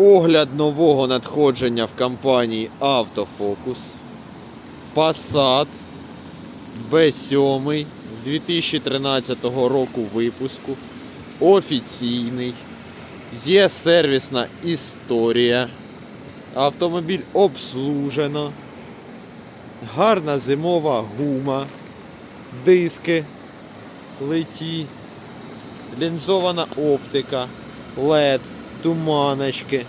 Огляд нового надходження в компанії Автофокус. Passat B7 2013 року випуску. Офіційний. Є сервісна історія. Автомобіль обслужено. Гарна зимова гума. Диски. Леті. Лінзована оптика. LED, туманочки.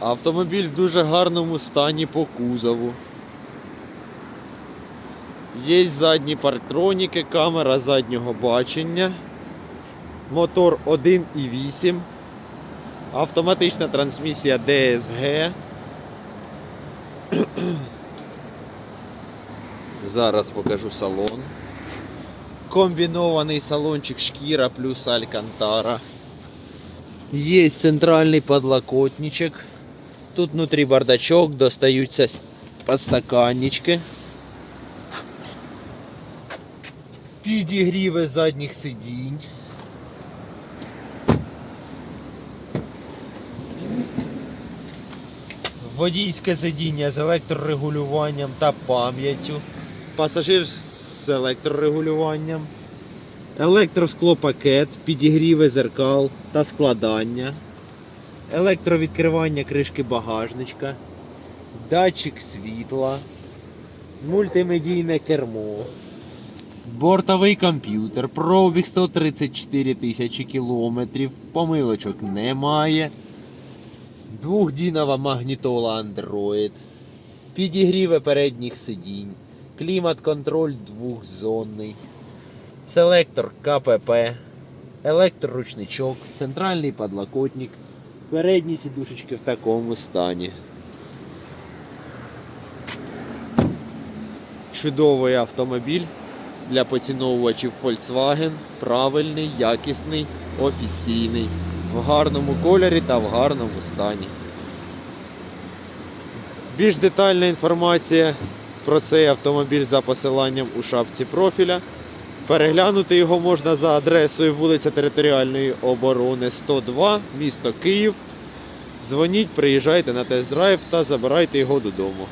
Автомобіль в дуже гарному стані по кузову. Є задні парктроніки, камера заднього бачення. Мотор 1,8. Автоматична трансмісія DSG. Зараз покажу салон. Комбінований салончик шкіра плюс алькантара. Є центральний подлокотничок. Тут внутрі бардачок, достаються подстаканнички. Підігріви задніх сидінь. Водійське сидіння з електрорегулюванням та пам'яттю. Пасажир з електрорегулюванням. Електросклопакет, підігріви зеркал та складання. Електровідкривання кришки багажничка. Датчик світла. Мультимедійне кермо. Бортовий комп'ютер. Пробіг 134 тисячі кілометрів. Помилочок немає. Двохдінова магнітола Android. Підігріве передніх сидінь. Клімат-контроль двохзонний. Селектор КПП. Електроручничок. Центральний подлокотник. Передні сідушечки в такому стані. Чудовий автомобіль для поціновувачів Volkswagen. Правильний, якісний, офіційний. В гарному кольорі та в гарному стані. Більш детальна інформація про цей автомобіль за посиланням у шапці профіля. Переглянути його можна за адресою вулиця Територіальної оборони 102, місто Київ. Дзвоніть, приїжджайте на тест-драйв та забирайте його додому.